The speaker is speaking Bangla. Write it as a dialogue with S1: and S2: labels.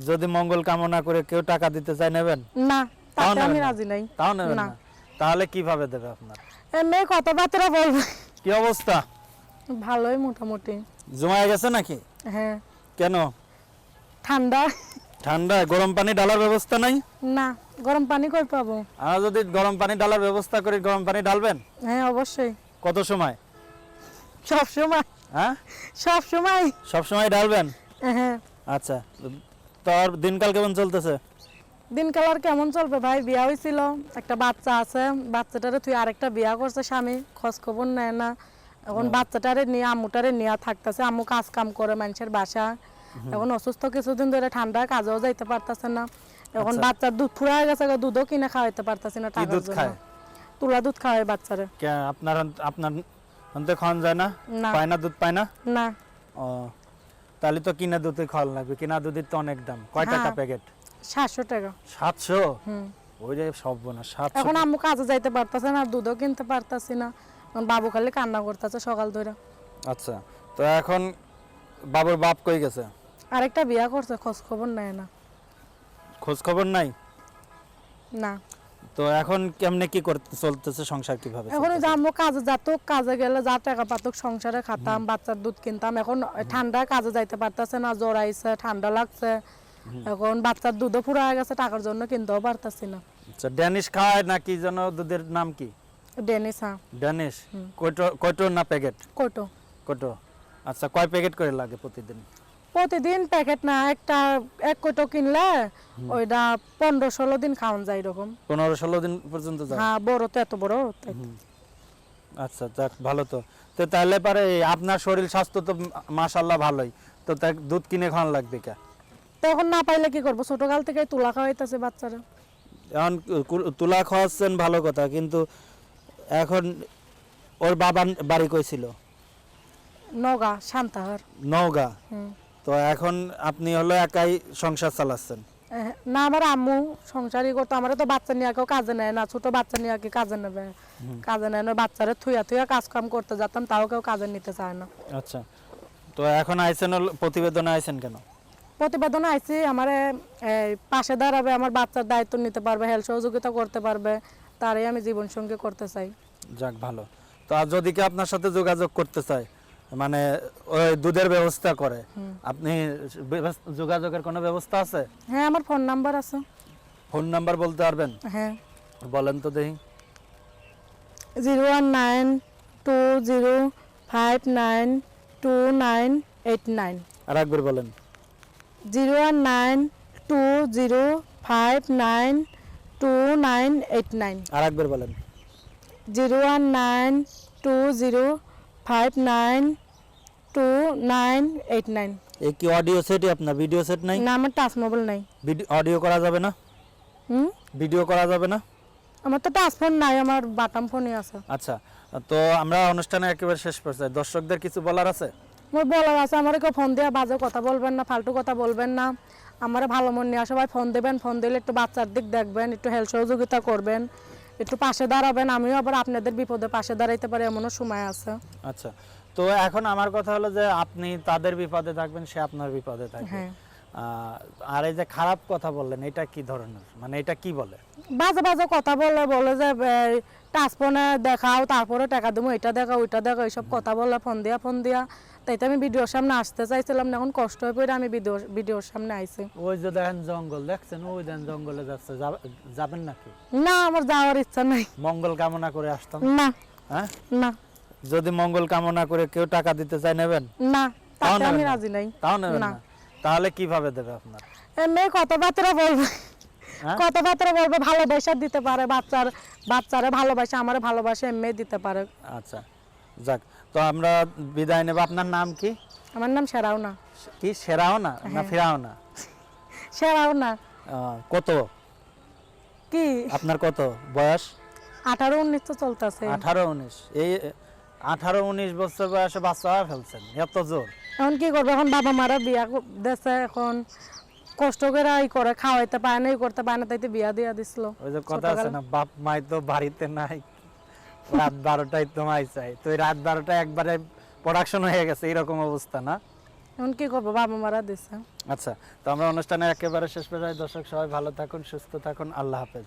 S1: যদি মঙ্গল কামনা করে কেউ টাকা দিতে চায় নেবেন?
S2: না তাতে আমি রাজি নাই।
S1: তাও নেবেন
S2: না।
S1: না? তাহলে কীভাবে দেবে আপনার?
S2: এমনি কথাবার্তা বলব।
S1: কি অবস্থা?
S2: ভালোই মোটামুটি।
S1: জমায় গেছে নাকি?
S2: হ্যাঁ।
S1: কেন?
S2: ঠান্ডা।
S1: ঠান্ডা গরম পানি ডালার ব্যবস্থা নাই?
S2: না গরম পানি কই পাবো?
S1: আর যদি গরম পানি ডালার ব্যবস্থা করি গরম পানি ডালবেন
S2: হ্যাঁ অবশ্যই।
S1: কত সময়?
S2: সব সময়।
S1: হ্যাঁ?
S2: সব সময়।
S1: সব সময় ডালবেন
S2: হ্যাঁ।
S1: আচ্ছা তোর দিনকাল কেমন চলতেছে?
S2: দিনকাল আর কেমন চলবে ভাই? বিয়া হয়েছিল একটা বাচ্চা আছে বাচ্চাটারে তুই আরেকটা বিয়া করছে স্বামী খোঁজ খবর নেয় না। এখন বাচ্চাটারে নিয়ে আম্মুটারে নিয়ে থাকতেছে আম্মু কাজ কাম করে মানুষের বাসা এখন অসুস্থ কিছুদিন ধরে ঠান্ডা কাজেও যাইতে পারতেছে না। এখন
S1: আচ্ছা।
S2: বাচ্চার দুধ ফুরা হয়ে গেছে দুধও কিনে খাওয়াইতে পারতেছি না টাকার
S1: দুধ
S2: জন্য।
S1: খায়?
S2: তুলা দুধ খাওয়াই বাচ্চারে।
S1: কে আপনার আপনার যায় না?
S2: না।
S1: পায় না দুধ পায় না?
S2: না।
S1: ও তাহলে তো কিনা দুধে খাওয়াল লাগবে। কিনা দুধের তো অনেক দাম। কয় টাকা
S2: হ্যাঁ।
S1: প্যাকেট?
S2: সাতশো টাকা।
S1: সাতশো?
S2: হুম।
S1: ওই যে সব না সাতশো
S2: এখন আম্মু কাজে যাইতে পারতেছে না দুধও কিনতে পারতাছি না। বাবু খালি কান্না করতেছে সকাল ধরে
S1: আচ্ছা তো এখন বাবুর বাপ কই গেছে?
S2: আরেকটা বিয়া করছে খোঁজ খবর নেয় না।
S1: খোঁজ খবর নাই?
S2: না।
S1: তো এখন কেমনে কি করতে চলতেছে সংসার কীভাবে
S2: এখন? আম্মু কাজে যাতো কাজে গেলে যা টাকা পাতুক সংসারে খাতাম বাচ্চার দুধ কিনতাম। এখন ঠান্ডায় কাজে যাইতে পারতেছে না জ্বর আইছে ঠান্ডা লাগছে। এখন বাচ্চার দুধও পুরা গেছে টাকার জন্য কিনতেও পারতাছি না।
S1: আচ্ছা ড্যানিশ খায় না কি যেন দুধের নাম কি?
S2: ডেনিস হ্যাঁ।
S1: ড্যানিশ? কয়টো কয়টো না প্যাকেট?
S2: কটো
S1: কয়টো? আচ্ছা কয় প্যাকেট করে লাগে প্রতিদিন?
S2: প্রতিদিন প্যাকেট না একটা এক কোটো কিনলে ওইটা পনেরো ষোলো দিন খাওয়ান যায় এরকম।
S1: পনেরো ষোলো দিন পর্যন্ত যায়?
S2: হ্যাঁ বড় তো এত বড়
S1: আচ্ছা যাক ভালো তো। তো তাহলে পারে আপনার শরীর স্বাস্থ্য তো মাশাল্লাহ ভালোই। তো তাই দুধ কিনে খাওয়ান লাগবে কে?
S2: তো এখন না পাইলে কি করব? ছোটকাল থেকে তুলা খাওয়াইতেছে বাচ্চারা।
S1: এখন তুলা খাওয়াচ্ছেন ভালো কথা কিন্তু এখন ওর বাবা বাড়ি কইছিল
S2: নগা শান্তাহার
S1: নওগাঁ?
S2: হুম।
S1: তো এখন আপনি হলো একাই সংসার চালাচ্ছেন?
S2: না আমার আম্মু সংসারই করতো। আমার তো বাচ্চা নিয়ে কেউ কাজে নেয় না। ছোট বাচ্চা নিয়ে কি কাজে নেবে। কাজে নেয় না বাচ্চারে থুয়া থুয়া কাজ কাম করতে যেতাম তাও কেউ কাজে নিতে চায় না।
S1: আচ্ছা। তো এখন আইছেন প্রতিবেদনে আইছেন কেন?
S2: প্রতিবেদন আইছি আমার পাশে দাঁড়াবে আমার বাচ্চার দায়িত্ব নিতে পারবে হেল্প সহযোগিতা করতে পারবে তারই আমি জীবন সঙ্গী করতে চাই।
S1: যাক ভালো। তো আর যদি কি আপনার সাথে যোগাযোগ করতে চায় মানে ওই দুধের ব্যবস্থা করে। আপনি যোগাযোগের কোনো ব্যবস্থা আছে?
S2: হ্যাঁ আমার ফোন নাম্বার আছে।
S1: ফোন নাম্বার বলতে পারবেন?
S2: হ্যাঁ।
S1: বলেন তো দেখি।
S2: Zero one nine two zero five nine two nine eight nine.
S1: আর একবার বলেন।
S2: Zero one nine two zero five nine two nine eight nine.
S1: আর একবার বলেন।
S2: Zero one nine two zero five nine two nine eight nine
S1: এই কি অডিও সেটই আপনার ভিডিও সেট নাই?
S2: না আমার টাচ মোবাইল নাই।
S1: অডিও করা যাবে না?
S2: হুম?
S1: ভিডিও করা যাবে না?
S2: আমার তো টাচ ফোন নাই আমার বাটাম ফোনই আছে।
S1: আচ্ছা তো আমরা অনুষ্ঠানে একেবারে শেষ পর্যায়ে। দর্শকদের কিছু বলার আছে?
S2: মোর বলার আছে আমার কেউ ফোন দিয়ে বাজে কথা বলবেন না ফালতু কথা বলবেন না। আমার ভালো মন নিয়ে সবাই ফোন দেবেন ফোন দিলে একটু বাচ্চার দিক দেখবেন একটু হেল্প সহযোগিতা করবেন। একটু পাশে দাঁড়াবেন আমিও আবার আপনাদের বিপদে পাশে দাঁড়াইতে পারি এমনও সময় আছে।
S1: আচ্ছা তো এখন আমার কথা হলো যে আপনি তাদের বিপদে থাকবেন সে আপনার বিপদে থাকবে।
S2: হ্যাঁ।
S1: আর এই যে খারাপ কথা বললেন এটা কি ধরনের? মানে এটা কি বলে?
S2: বাজে বাজে কথা বলে বলে যে টাচ ফোনে দেখাও তারপরে টাকা দেবো এটা দেখাও ওইটা দেখাও এইসব কথা বলে ফোন দিয়া ফোন দিয়া। তাই তো আমি ভিডিওর সামনে আসতে চাইছিলাম না এখন কষ্ট হয়ে পড়ে আমি ভিডিও ভিডিওর সামনে আইছি।
S1: ওই যে দেখেন জঙ্গল দেখছেন? ওই দেন জঙ্গলে যাচ্ছে। যাবেন নাকি?
S2: না আমার যাওয়ার ইচ্ছা নাই।
S1: মঙ্গল কামনা করে আসতাম?
S2: না।
S1: হ্যাঁ?
S2: না।
S1: যদি মঙ্গল কামনা করে কেউ টাকা দিতে চায় নেবেন?
S2: না তাতে আমি রাজি নাই।
S1: তাও নেবেন
S2: না।
S1: তাহলে কীভাবে দেবে আপনার?
S2: এমনি কথাবার্তা বলবে।
S1: হ্যাঁ?
S2: কথাবার্তা বলবে ভালোবাসা দিতে পারে বাচ্চার বাচ্চারে ভালোবাসা আমার ভালোবাসা এমনি দিতে পারে।
S1: আচ্ছা যাক তো আমরা বিদায় নেব। আপনার নাম কি?
S2: আমার নাম সেরাও না
S1: কি সেরাও না
S2: হ্যাঁ।
S1: ফেরাও না
S2: সেরাও না
S1: আহ, কত?
S2: কি?
S1: আপনার কত? বয়স?
S2: আঠারো উনিশ তো চলতেছে।
S1: আঠারো উনিশ। এই আঠারো উনিশ বছর বয়সে বাচ্চা ফেলছেন এত জোর?
S2: এখন কি করবে? এখন বাবা মারা বিয়া দেশে এখন কষ্ট করে ই করে খাওয়াইতে পারে না ই করতে পারে না তাইতে বিয়া দিয়া দিছিল।
S1: ওই যে কথা আছে না বাপ মাই তো বাড়িতে নাই। রাত বারোটায় তোমায় চাই। তো রাত বারোটায় একবারে প্রোডাকশন হয়ে গেছে এরকম অবস্থা না?
S2: এখন কি করব? বাবা মারা দিছে।
S1: আচ্ছা তো আমরা অনুষ্ঠানের একেবারে শেষ পর্যায়ে দর্শক সবাই ভালো থাকুন সুস্থ থাকুন আল্লাহ হাফেজ।